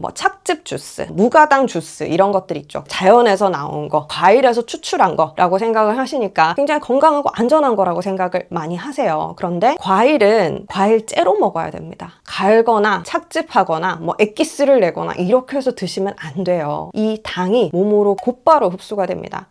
뭐 착즙 주스, 무가당 주스 이런 것들 있죠. 자연에서 나온 거, 과일에서 추출한 거라고 생각을 하시니까 굉장히 건강하고 안전한 거라고 생각을 많이 하세요. 그런데 과일은 과일째로 먹어야 됩니다. 갈거나 착즙하거나 뭐 액기스를 내거나 이렇게 해서 드시면 안 돼요. 이 당이 몸으로 곧바로 흡수가 됩니다.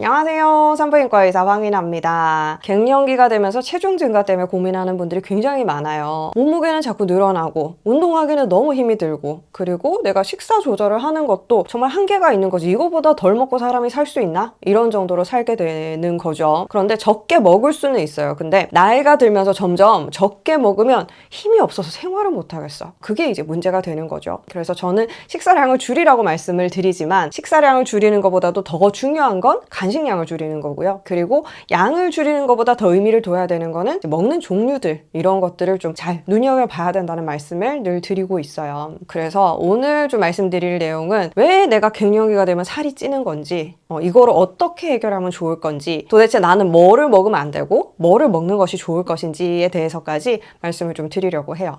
안녕하세요. 산부인과 의사 황인아입니다. 갱년기가 되면서 체중 증가 때문에 고민하는 분들이 굉장히 많아요. 몸무게는 자꾸 늘어나고 운동하기는 너무 힘이 들고 그리고 내가 식사 조절을 하는 것도 정말 한계가 있는 거지. 이거보다 덜 먹고 사람이 살 수 있나? 이런 정도로 살게 되는 거죠. 그런데 적게 먹을 수는 있어요. 근데 나이가 들면서 점점 적게 먹으면 힘이 없어서 생활을 못 하겠어. 그게 이제 문제가 되는 거죠. 그래서 저는 식사량을 줄이라고 말씀을 드리지만 식사량을 줄이는 것보다도 더 중요한 건 간 식량을 줄이는 거고요. 그리고 양을 줄이는 것보다 더 의미를 둬야 되는 거는 먹는 종류들 이런 것들을 좀 잘 눈여겨봐야 된다는 말씀을 늘 드리고 있어요. 그래서 오늘 좀 말씀드릴 내용은 왜 내가 갱년기가 되면 살이 찌는 건지 어, 이거를 어떻게 해결하면 좋을 건지 도대체 나는 뭐를 먹으면 안 되고 뭐를 먹는 것이 좋을 것인지에 대해서까지 말씀을 좀 드리려고 해요.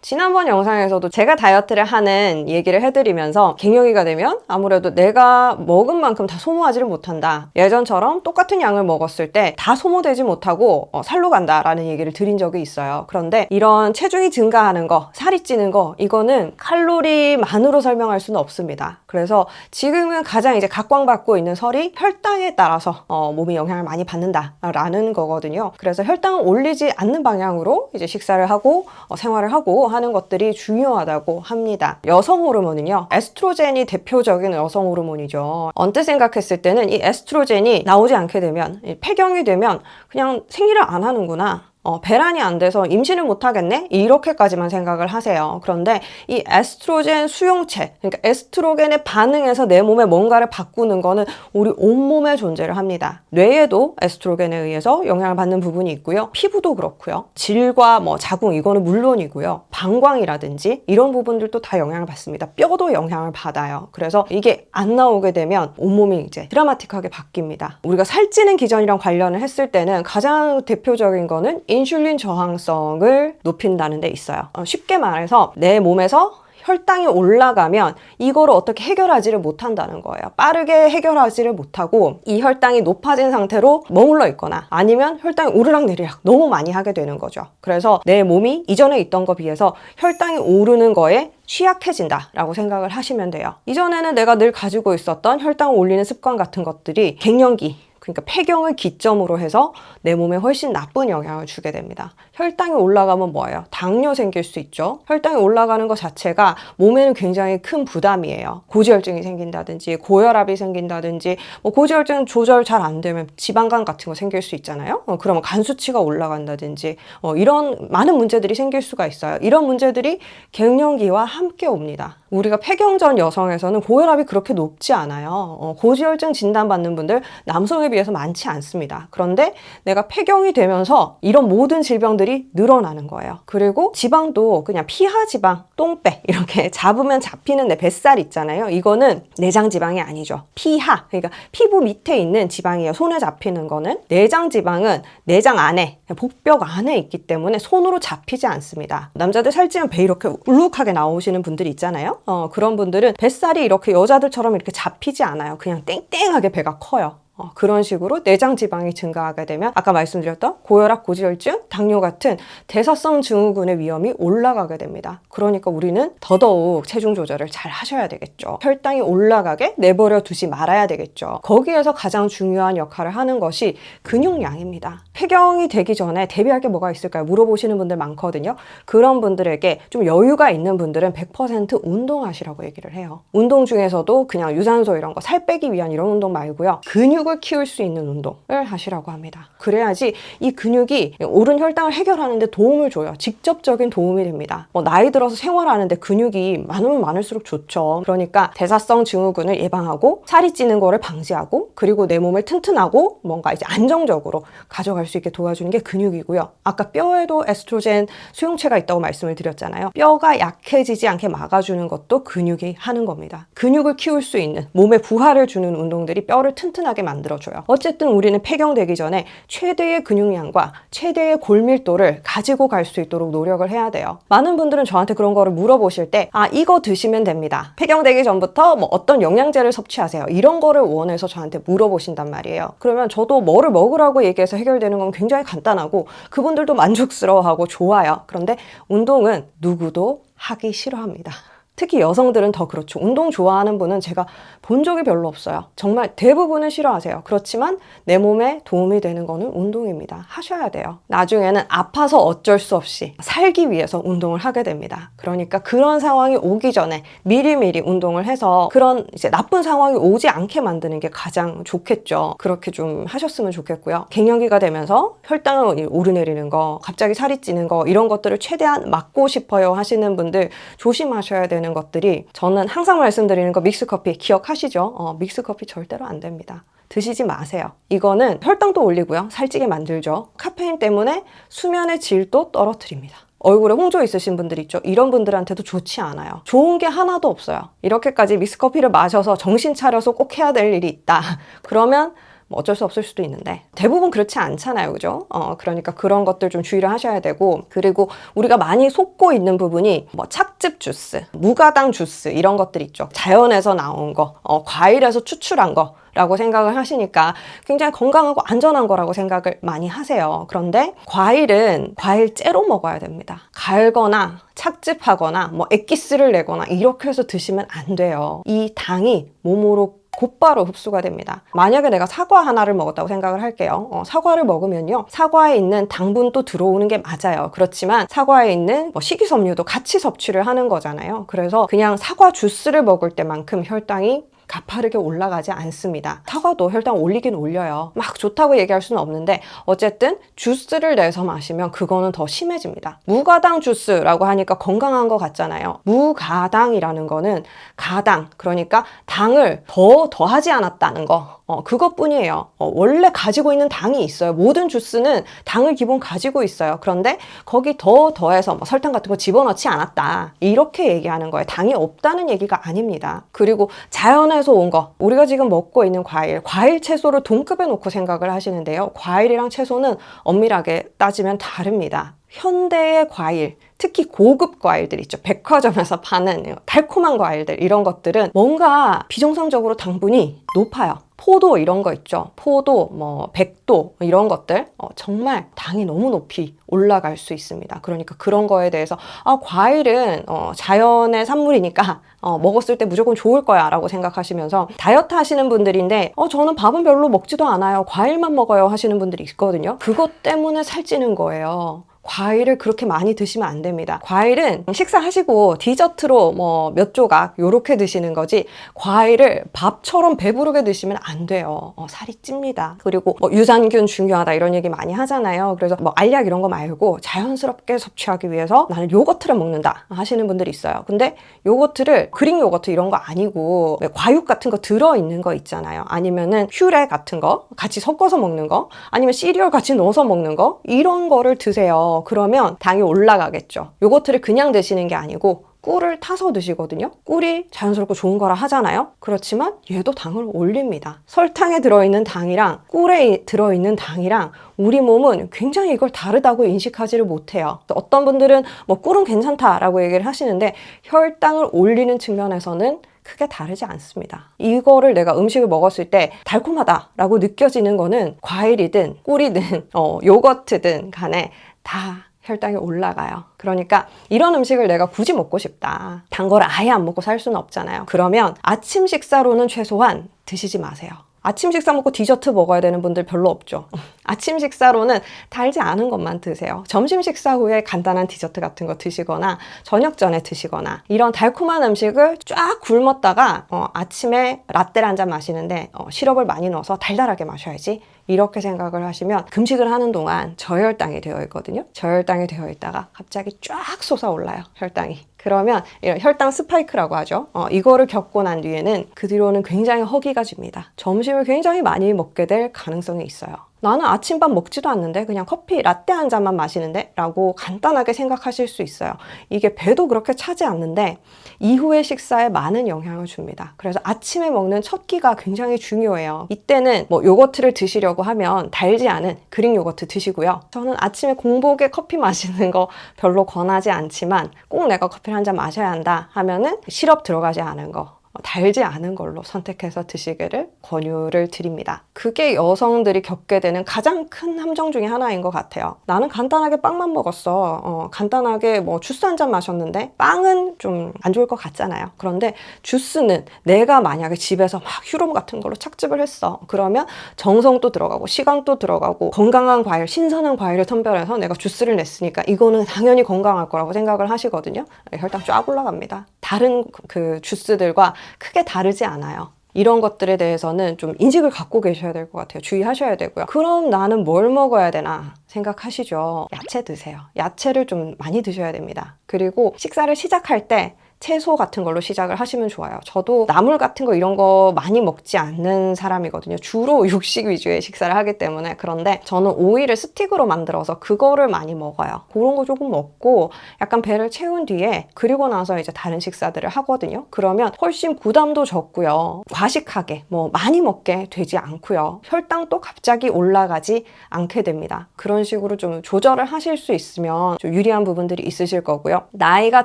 지난번 영상에서도 제가 다이어트를 하는 얘기를 해드리면서 갱년기가 되면 아무래도 내가 먹은 만큼 다 소모하지를 못한다. 예전처럼 똑같은 양을 먹었을 때 다 소모되지 못하고 어, 살로 간다 라는 얘기를 드린 적이 있어요. 그런데 이런 체중이 증가하는 거, 살이 찌는 거, 이거는 칼로리만으로 설명할 수는 없습니다. 그래서 지금은 가장 이제 각광받고 있는 설이 혈당에 따라서 어, 몸이 영향을 많이 받는다 라는 거거든요. 그래서 혈당을 올리지 않는 방향으로 이제 식사를 하고 어, 생활을 하고 하는 것들이 중요하다고 합니다. 여성 호르몬은요, 에스트로겐이 대표적인 여성 호르몬이죠. 언뜻 생각했을 때는 이 에스트로겐이 나오지 않게 되면, 이 폐경이 되면 그냥 생리를 안 하는구나. 어, 배란이 안 돼서 임신을 못 하겠네? 이렇게까지만 생각을 하세요. 그런데 이 에스트로겐 수용체, 그러니까 에스트로겐에 반응해서 내 몸에 뭔가를 바꾸는 거는 우리 온몸에 존재를 합니다. 뇌에도 에스트로겐에 의해서 영향을 받는 부분이 있고요. 피부도 그렇고요. 질과 뭐 자궁 이거는 물론이고요. 방광이라든지 이런 부분들도 다 영향을 받습니다. 뼈도 영향을 받아요. 그래서 이게 안 나오게 되면 온몸이 이제 드라마틱하게 바뀝니다. 우리가 살찌는 기전이랑 관련을 했을 때는 가장 대표적인 거는 인슐린 저항성을 높인다는 데 있어요. 어, 쉽게 말해서 내 몸에서 혈당이 올라가면 이거를 어떻게 해결하지를 못한다는 거예요. 빠르게 해결하지를 못하고 이 혈당이 높아진 상태로 머물러 있거나 아니면 혈당이 오르락 내리락 너무 많이 하게 되는 거죠. 그래서 내 몸이 이전에 있던 거 비해서 혈당이 오르는 거에 취약해진다라고 생각을 하시면 돼요. 이전에는 내가 늘 가지고 있었던 혈당을 올리는 습관 같은 것들이 갱년기 그러니까 폐경을 기점으로 해서 내 몸에 훨씬 나쁜 영향을 주게 됩니다. 혈당이 올라가면 뭐예요? 당뇨 생길 수 있죠. 혈당이 올라가는 것 자체가 몸에는 굉장히 큰 부담이에요. 고지혈증이 생긴다든지 고혈압이 생긴다든지 뭐 고지혈증 조절 잘 안 되면 지방간 같은 거 생길 수 있잖아요. 어, 그러면 간 수치가 올라간다든지 어, 이런 많은 문제들이 생길 수가 있어요. 이런 문제들이 갱년기와 함께 옵니다. 우리가 폐경전 여성에서는 고혈압이 그렇게 높지 않아요. 어, 고지혈증 진단받는 분들 남성에 비해서 많지 않습니다. 그런데 내가 폐경이 되면서 이런 모든 질병들이 늘어나는 거예요. 그리고 지방도 그냥 피하 지방, 똥배 이렇게 잡으면 잡히는 내 뱃살 있잖아요. 이거는 내장 지방이 아니죠. 피하 그러니까 피부 밑에 있는 지방이에요. 손에 잡히는 거는 내장 지방은 내장 안에 복벽 안에 있기 때문에 손으로 잡히지 않습니다. 남자들 살찌면 배 이렇게 울룩하게 나오시는 분들이 있잖아요. 어, 그런 분들은 뱃살이 이렇게 여자들처럼 이렇게 잡히지 않아요. 그냥 땡땡하게 배가 커요. 어, 그런 식으로 내장 지방이 증가하게 되면 아까 말씀드렸던 고혈압, 고지혈증, 당뇨 같은 대사성 증후군의 위험이 올라가게 됩니다. 그러니까 우리는 더더욱 체중 조절을 잘 하셔야 되겠죠. 혈당이 올라가게 내버려 두지 말아야 되겠죠. 거기에서 가장 중요한 역할을 하는 것이 근육량입니다. 폐경이 되기 전에 대비할 게 뭐가 있을까요? 물어보시는 분들 많거든요. 그런 분들에게 좀 여유가 있는 분들은 100% 운동하시라고 얘기를 해요. 운동 중에서도 그냥 유산소 이런 거 살 빼기 위한 이런 운동 말고요. 근육 근육을 키울 수 있는 운동을 하시라고 합니다. 그래야지 이 근육이 오른 혈당을 해결하는데 도움을 줘요. 직접적인 도움이 됩니다. 뭐 나이 들어서 생활하는데 근육이 많으면 많을수록 좋죠. 그러니까 대사성 증후군을 예방하고 살이 찌는 거를 방지하고 그리고 내 몸을 튼튼하고 뭔가 이제 안정적으로 가져갈 수 있게 도와주는 게 근육이고요. 아까 뼈에도 에스트로겐 수용체가 있다고 말씀을 드렸잖아요. 뼈가 약해지지 않게 막아주는 것도 근육이 하는 겁니다. 근육을 키울 수 있는 몸에 부하를 주는 운동들이 뼈를 튼튼하게 만들어요. 만들어줘요. 어쨌든 우리는 폐경되기 전에 최대의 근육량과 최대의 골밀도를 가지고 갈 수 있도록 노력을 해야 돼요. 많은 분들은 저한테 그런 거를 물어보실 때, 아, 이거 드시면 됩니다. 폐경되기 전부터 뭐 어떤 영양제를 섭취하세요. 이런 거를 원해서 저한테 물어보신단 말이에요. 그러면 저도 뭐를 먹으라고 얘기해서 해결되는 건 굉장히 간단하고 그분들도 만족스러워하고 좋아요. 그런데 운동은 누구도 하기 싫어합니다. 특히 여성들은 더 그렇죠. 운동 좋아하는 분은 제가 본 적이 별로 없어요. 정말 대부분은 싫어하세요. 그렇지만 내 몸에 도움이 되는 거는 운동입니다. 하셔야 돼요. 나중에는 아파서 어쩔 수 없이 살기 위해서 운동을 하게 됩니다. 그러니까 그런 상황이 오기 전에 미리미리 운동을 해서 그런 이제 나쁜 상황이 오지 않게 만드는 게 가장 좋겠죠. 그렇게 좀 하셨으면 좋겠고요. 갱년기가 되면서 혈당이 오르내리는 거, 갑자기 살이 찌는 거 이런 것들을 최대한 막고 싶어요 하시는 분들 조심하셔야 되는 것들이 저는 항상 말씀드리는 거 믹스커피 기억하시죠? 어, 믹스커피 절대로 안 됩니다. 드시지 마세요. 이거는 혈당도 올리고요. 살찌게 만들죠. 카페인 때문에 수면의 질도 떨어뜨립니다. 얼굴에 홍조 있으신 분들 있죠? 이런 분들한테도 좋지 않아요. 좋은 게 하나도 없어요. 이렇게까지 믹스커피를 마셔서 정신 차려서 꼭 해야 될 일이 있다. 그러면 뭐 어쩔 수 없을 수도 있는데 대부분 그렇지 않잖아요 그죠 어 그러니까 그런 것들 좀 주의를 하셔야 되고 그리고 우리가 많이 속고 있는 부분이 뭐 착즙 주스 무가당 주스 이런 것들 있죠 자연에서 나온 거 어, 과일에서 추출한 거 라고 생각을 하시니까 굉장히 건강하고 안전한 거라고 생각을 많이 하세요. 그런데 과일은 과일째로 먹어야 됩니다. 갈거나 착즙하거나 뭐 액기스를 내거나 이렇게 해서 드시면 안 돼요. 이 당이 몸으로 곧바로 흡수가 됩니다. 만약에 내가 사과 하나를 먹었다고 생각을 할게요. 어, 사과를 먹으면요. 사과에 있는 당분도 들어오는 게 맞아요. 그렇지만 사과에 있는 뭐 식이섬유도 같이 섭취를 하는 거잖아요. 그래서 그냥 사과 주스를 먹을 때만큼 혈당이 가파르게 올라가지 않습니다. 사과도 혈당 올리긴 올려요. 막 좋다고 얘기할 수는 없는데 어쨌든 주스를 내서 마시면 그거는 더 심해집니다. 무가당 주스라고 하니까 건강한 것 같잖아요. 무가당이라는 거는 가당 그러니까 당을 더 더하지 않았다는 거. 어, 그것뿐이에요. 어, 원래 가지고 있는 당이 있어요. 모든 주스는 당을 기본 가지고 있어요. 그런데 거기 더 더해서 뭐 설탕 같은 거 집어넣지 않았다. 이렇게 얘기하는 거예요. 당이 없다는 얘기가 아닙니다. 그리고 자연 에서 온 거, 우리가 지금 먹고 있는 과일, 과일 채소를 동급에 놓고 생각을 하시는데요. 과일이랑 채소는 엄밀하게 따지면 다릅니다. 현대의 과일, 특히 고급 과일들 있죠. 백화점에서 파는 달콤한 과일들, 이런 것들은 뭔가 비정상적으로 당분이 높아요. 포도 이런 거 있죠. 포도, 뭐 백도 이런 것들 어, 정말 당이 너무 높이 올라갈 수 있습니다. 그러니까 그런 거에 대해서 아 과일은 어, 자연의 산물이니까 어, 먹었을 때 무조건 좋을 거야라고 생각하시면서 다이어트 하시는 분들인데 어 저는 밥은 별로 먹지도 않아요. 과일만 먹어요 하시는 분들이 있거든요. 그것 때문에 살찌는 거예요. 과일을 그렇게 많이 드시면 안 됩니다. 과일은 식사하시고 디저트로 뭐 몇 조각 요렇게 드시는 거지 과일을 밥처럼 배부르게 드시면 안 돼요. 어, 살이 찝니다. 그리고 뭐 유산균 중요하다 이런 얘기 많이 하잖아요. 그래서 뭐 알약 이런 거 말고 자연스럽게 섭취하기 위해서 나는 요거트를 먹는다 하시는 분들이 있어요. 근데 요거트를 그릭 요거트 이런 거 아니고 과육 같은 거 들어있는 거 있잖아요. 아니면은 퓨레 같은 거 같이 섞어서 먹는 거 아니면 시리얼 같이 넣어서 먹는 거 이런 거를 드세요. 그러면 당이 올라가겠죠. 요거트를 그냥 드시는 게 아니고 꿀을 타서 드시거든요. 꿀이 자연스럽고 좋은 거라 하잖아요. 그렇지만 얘도 당을 올립니다. 설탕에 들어있는 당이랑 꿀에 들어있는 당이랑 우리 몸은 굉장히 이걸 다르다고 인식하지를 못해요. 어떤 분들은 뭐 꿀은 괜찮다라고 얘기를 하시는데 혈당을 올리는 측면에서는 크게 다르지 않습니다. 이거를 내가 음식을 먹었을 때 달콤하다라고 느껴지는 거는 과일이든 꿀이든 어, 요거트든 간에 다 혈당이 올라가요. 그러니까 이런 음식을 내가 굳이 먹고 싶다. 단 거를 아예 안 먹고 살 수는 없잖아요. 그러면 아침 식사로는 최소한 드시지 마세요. 아침 식사 먹고 디저트 먹어야 되는 분들 별로 없죠. 아침 식사로는 달지 않은 것만 드세요. 점심 식사 후에 간단한 디저트 같은 거 드시거나 저녁 전에 드시거나 이런 달콤한 음식을 쫙 굶었다가 어, 아침에 라떼를 한 잔 마시는데 어, 시럽을 많이 넣어서 달달하게 마셔야지. 이렇게 생각을 하시면 금식을 하는 동안 저혈당이 되어 있거든요. 저혈당이 되어 있다가 갑자기 쫙 솟아올라요. 혈당이. 그러면 이런 혈당 스파이크라고 하죠. 어, 이거를 겪고 난 뒤에는 그 뒤로는 굉장히 허기가 집니다. 점심을 굉장히 많이 먹게 될 가능성이 있어요. 나는 아침밥 먹지도 않는데 그냥 커피 라떼 한 잔만 마시는데 라고 간단하게 생각하실 수 있어요. 이게 배도 그렇게 차지 않는데 이후의 식사에 많은 영향을 줍니다. 그래서 아침에 먹는 첫 끼가 굉장히 중요해요. 이때는 뭐 요거트를 드시려고 하면 달지 않은 그릭 요거트 드시고요. 저는 아침에 공복에 커피 마시는 거 별로 권하지 않지만 꼭 내가 커피를 한 잔 마셔야 한다 하면은 시럽 들어가지 않은 거 달지 않은 걸로 선택해서 드시기를 권유를 드립니다. 그게 여성들이 겪게 되는 가장 큰 함정 중에 하나인 것 같아요. 나는 간단하게 빵만 먹었어. 어, 간단하게 뭐 주스 한 잔 마셨는데 빵은 좀 안 좋을 것 같잖아요. 그런데 주스는 내가 만약에 집에서 막 휴롬 같은 걸로 착즙을 했어. 그러면 정성도 들어가고 시간도 들어가고 건강한 과일, 신선한 과일을 선별해서 내가 주스를 냈으니까 이거는 당연히 건강할 거라고 생각을 하시거든요. 혈당 쫙 올라갑니다. 다른 그 주스들과 크게 다르지 않아요. 이런 것들에 대해서는 좀 인식을 갖고 계셔야 될 것 같아요. 주의하셔야 되고요. 그럼 나는 뭘 먹어야 되나 생각하시죠. 야채 드세요. 야채를 좀 많이 드셔야 됩니다. 그리고 식사를 시작할 때 채소 같은 걸로 시작을 하시면 좋아요. 저도 나물 같은 거 이런 거 많이 먹지 않는 사람이거든요. 주로 육식 위주의 식사를 하기 때문에 그런데 저는 오이를 스틱으로 만들어서 그거를 많이 먹어요. 그런 거 조금 먹고 약간 배를 채운 뒤에 그리고 나서 이제 다른 식사들을 하거든요. 그러면 훨씬 부담도 적고요. 과식하게 뭐 많이 먹게 되지 않고요. 혈당도 갑자기 올라가지 않게 됩니다. 그런 식으로 좀 조절을 하실 수 있으면 좀 유리한 부분들이 있으실 거고요. 나이가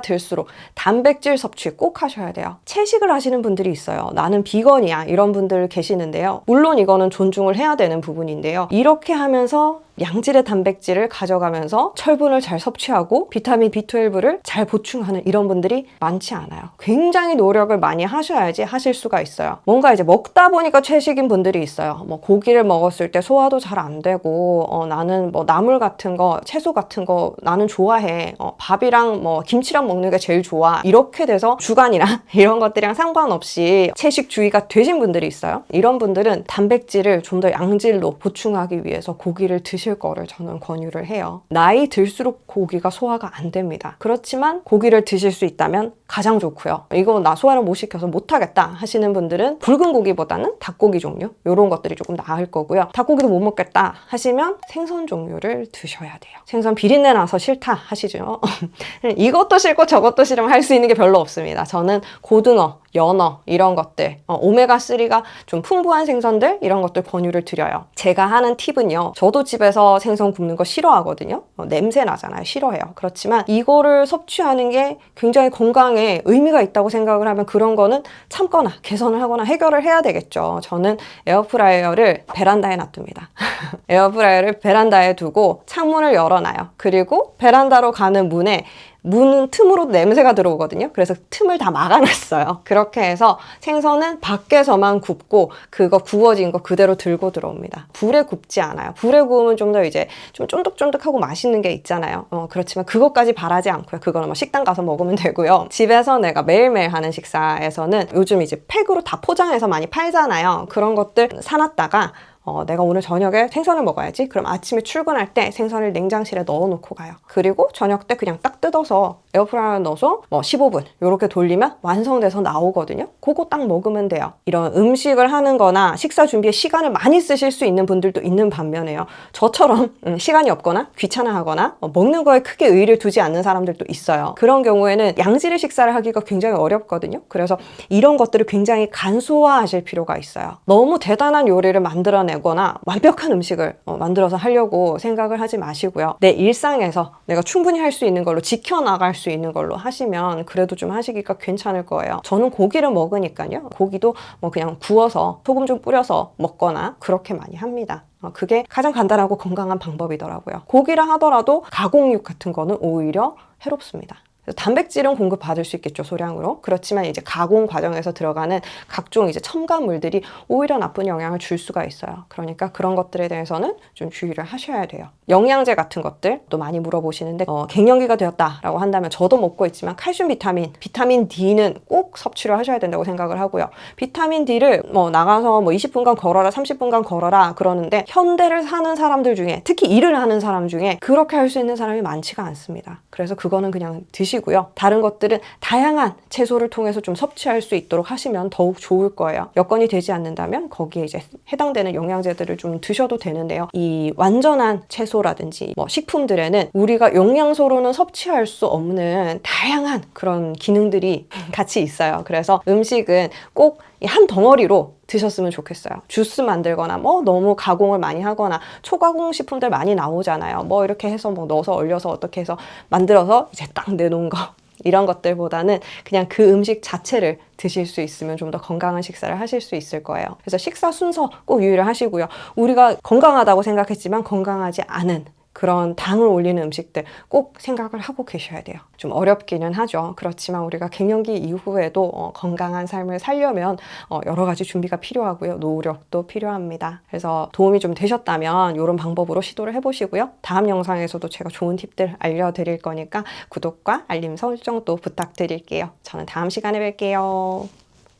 들수록 단백질 섭취 꼭 하셔야 돼요. 채식을 하시는 분들이 있어요. 나는 비건이야. 이런 분들 계시는데요. 물론 이거는 존중을 해야 되는 부분인데요. 이렇게 하면서 양질의 단백질을 가져가면서 철분을 잘 섭취하고 비타민 B12를 잘 보충하는 이런 분들이 많지 않아요. 굉장히 노력을 많이 하셔야지 하실 수가 있어요. 뭔가 이제 먹다 보니까 채식인 분들이 있어요. 뭐 고기를 먹었을 때 소화도 잘 안 되고 어, 나는 뭐 나물 같은 거, 채소 같은 거 나는 좋아해. 어, 밥이랑 뭐 김치랑 먹는 게 제일 좋아. 이렇게 돼서 주간이나 이런 것들이랑 상관없이 채식주의가 되신 분들이 있어요. 이런 분들은 단백질을 좀 더 양질로 보충하기 위해서 고기를 드시 드실 거를 저는 권유를 해요. 나이 들수록 고기가 소화가 안 됩니다. 그렇지만 고기를 드실 수 있다면 가장 좋고요. 이거 나 소화를 못 시켜서 못하겠다 하시는 분들은 붉은 고기보다는 닭고기 종류 이런 것들이 조금 나을 거고요. 닭고기도 못 먹겠다 하시면 생선 종류를 드셔야 돼요. 생선 비린내 나서 싫다 하시죠. 이것도 싫고 저것도 싫으면 할 수 있는 게 별로 없습니다. 저는 고등어, 연어 이런 것들 어, 오메가3가 좀 풍부한 생선들 이런 것들 권유를 드려요 제가 하는 팁은요 저도 집에서 생선 굽는 거 싫어하거든요 어, 냄새 나잖아요 싫어해요 그렇지만 이거를 섭취하는 게 굉장히 건강에 의미가 있다고 생각을 하면 그런 거는 참거나 개선을 하거나 해결을 해야 되겠죠. 저는 에어프라이어를 베란다에 놔둡니다. 에어프라이어를 베란다에 두고 창문을 열어놔요. 그리고 베란다로 가는 문에 문 틈으로 냄새가 들어오거든요. 그래서 틈을 다 막아놨어요. 그렇게 해서 생선은 밖에서만 굽고 그거 구워진 거 그대로 들고 들어옵니다. 불에 굽지 않아요. 불에 구우면 좀 더 이제 좀 쫀득쫀득하고 맛있는 게 있잖아요. 어, 그렇지만 그것까지 바라지 않고요. 그거는 뭐 식당 가서 먹으면 되고요. 집에서 내가 매일매일 하는 식사에서는 요즘 이제 팩으로 다 포장해서 많이 팔잖아요. 그런 것들 사놨다가 어, 내가 오늘 저녁에 생선을 먹어야지. 그럼 아침에 출근할 때 생선을 냉장실에 넣어놓고 가요. 그리고 저녁 때 그냥 딱 뜯어서 에어프라이어 넣어서 뭐 15분 이렇게 돌리면 완성돼서 나오거든요. 그거 딱 먹으면 돼요. 이런 음식을 하는 거나 식사 준비에 시간을 많이 쓰실 수 있는 분들도 있는 반면에요. 저처럼 음, 시간이 없거나 귀찮아하거나 어, 먹는 거에 크게 의의를 두지 않는 사람들도 있어요. 그런 경우에는 양질의 식사를 하기가 굉장히 어렵거든요. 그래서 이런 것들을 굉장히 간소화하실 필요가 있어요. 너무 대단한 요리를 만들어내 내거나 완벽한 음식을 어, 만들어서 하려고 생각을 하지 마시고요. 내 일상에서 내가 충분히 할 수 있는 걸로 지켜나갈 수 있는 걸로 하시면 그래도 좀 하시기가 괜찮을 거예요. 저는 고기를 먹으니까요. 고기도 뭐 그냥 구워서 소금 좀 뿌려서 먹거나 그렇게 많이 합니다. 어, 그게 가장 간단하고 건강한 방법이더라고요. 고기를 하더라도 가공육 같은 거는 오히려 해롭습니다. 단백질은 공급받을 수 있겠죠 소량으로. 그렇지만 이제 가공 과정에서 들어가는 각종 이제 첨가물들이 오히려 나쁜 영향을 줄 수가 있어요. 그러니까 그런 것들에 대해서는 좀 주의를 하셔야 돼요. 영양제 같은 것들 또 많이 물어보시는데 어, 갱년기가 되었다라고 한다면 저도 먹고 있지만 칼슘 비타민 비타민 D는 꼭 섭취를 하셔야 된다고 생각을 하고요. 비타민 D를 뭐 나가서 뭐 20분간 걸어라 30분간 걸어라 그러는데 현대를 사는 사람들 중에 특히 일을 하는 사람 중에 그렇게 할 수 있는 사람이 많지가 않습니다. 그래서 그거는 그냥 드시 드시고요. 다른 것들은 다양한 채소를 통해서 좀 섭취할 수 있도록 하시면 더욱 좋을 거예요. 여건이 되지 않는다면 거기에 이제 해당되는 영양제들을 좀 드셔도 되는데요. 이 완전한 채소라든지 뭐 식품들에는 우리가 영양소로는 섭취할 수 없는 다양한 그런 기능들이 같이 있어요. 그래서 음식은 꼭 한 덩어리로 드셨으면 좋겠어요. 주스 만들거나 뭐 너무 가공을 많이 하거나 초가공 식품들 많이 나오잖아요. 뭐 이렇게 해서 뭐 넣어서 얼려서 어떻게 해서 만들어서 이제 딱 내놓은 거 이런 것들보다는 그냥 그 음식 자체를 드실 수 있으면 좀 더 건강한 식사를 하실 수 있을 거예요. 그래서 식사 순서 꼭 유의를 하시고요. 우리가 건강하다고 생각했지만 건강하지 않은 그런 당을 올리는 음식들 꼭 생각을 하고 계셔야 돼요. 좀 어렵기는 하죠. 그렇지만 우리가 갱년기 이후에도 어, 건강한 삶을 살려면 어, 여러 가지 준비가 필요하고요. 노력도 필요합니다. 그래서 도움이 좀 되셨다면 이런 방법으로 시도를 해보시고요. 다음 영상에서도 제가 좋은 팁들 알려드릴 거니까 구독과 알림 설정도 부탁드릴게요. 저는 다음 시간에 뵐게요.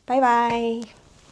바이바이.